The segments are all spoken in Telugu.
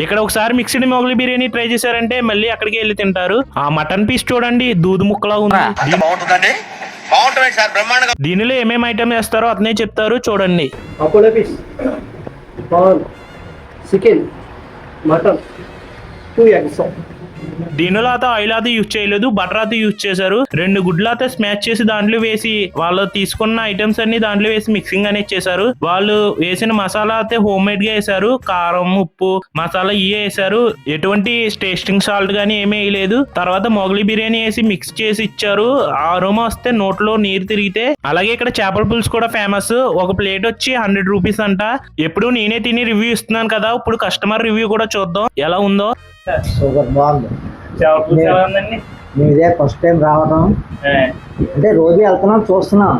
ఇక్కడ ఒకసారి మిక్స్డ్ మొగలి బిర్యానీ ట్రై చేశారంటే మళ్ళీ అక్కడికి వెళ్ళి తింటారు. ఆ మటన్ పీస్ చూడండి దూదు ముక్కలా ఉంది. బాగుంటుందండి. బాగుంటుంది సార్ బ్రహ్మాండంగా. దీనిలో ఏమేమి ఐటమ్ వేస్తారో అతనే చెప్తారు చూడండి. Apollo chicken mutton two eggs దీనిలో అయితే ఆయిల్ అయితే యూజ్ చేయలేదు బటర్ అయితే యూజ్ చేశారు. రెండు గుడ్లు అయితే స్మాష్ చేసి దాంట్లో వేసి వాళ్ళు తీసుకున్న ఐటమ్స్ అన్ని దాంట్లో వేసి మిక్సింగ్ అనేది చేశారు. వాళ్ళు వేసిన మసాలా అయితే హోమ్ మేడ్గా వేశారు. కారం ఉప్పు మసాలా ఇవే వేసారు ఎటువంటి టేస్టింగ్ సాల్ట్ గానీ ఏమీ వేయలేదు. తర్వాత మొగలి బిర్యానీ వేసి మిక్స్ చేసి ఇచ్చారు. ఆ అరోమా వస్తే నోట్లో నీరు తిరిగితే అలాగే ఇక్కడ చేపల పులుసు కూడా ఫేమస్ ఒక ప్లేట్ వచ్చి హండ్రెడ్ రూపీస్ అంట. ఎప్పుడు నేనే తిని రివ్యూ ఇస్తున్నాను కదా. ఇప్పుడు కస్టమర్ రివ్యూ కూడా చూద్దాం. ఎలా ఉందో? సూపర్ బాగుంది. మేము ఇదే ఫస్ట్ టైం రావడం అంటే రోజు వెళ్తున్నాం చూస్తున్నాం.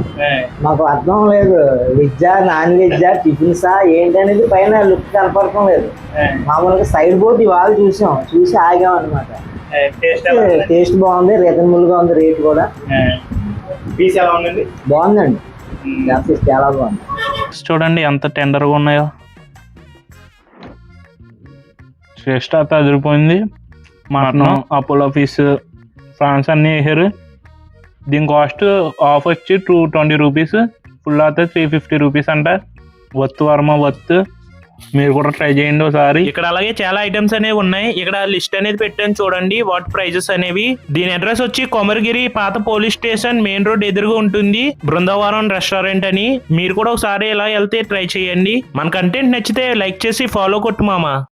మాకు అర్థం లేదు వెజ్జా నాన్ వెజ్జా టిఫిన్సా ఏంటనేది పైన లుక్ కనపడటం లేదు. మామూలుగా సైడ్ బోర్డు ఇవాళ చూసాం చూసి ఆగాం అనమాట టేస్ట్ టేస్ట్ బాగుంది రీజనబుల్గా ఉంది రేట్ కూడా. బాగుందండి. చాలా బాగుంది. చూడండి ఎంత టెండర్గా ఉన్నాయో. అయితే అదిరిపోయింది మటన్ అపోలో పీస్ ఫ్రాన్స్ అన్నీ వేసారు. దీని కాస్ట్ ఆఫ్ వచ్చి టూ ట్వంటీ రూపీస్ ఫుల్ అయితే త్రీ ఫిఫ్టీ రూపీస్ అంట. వత్తు వర్మ వత్తు. మీరు కూడా ట్రై చేయండి ఒకసారి. ఇక్కడ అలాగే చాలా ఐటమ్స్ అనేవి ఉన్నాయి. ఇక్కడ లిస్ట్ అనేది పెట్టాను చూడండి వాట్ ప్రైజెస్ అనేవి. దీని అడ్రస్ వచ్చి కొమరగిరి పాత పోలీస్ స్టేషన్ మెయిన్ రోడ్ ఎదురుగా ఉంటుంది. బృందావనం రెస్టారెంట్ అని. మీరు కూడా ఒకసారి ఇలా వెళ్తే ట్రై చేయండి. మన కంటెంట్ నచ్చితే లైక్ చేసి ఫాలో కొట్టు మామ.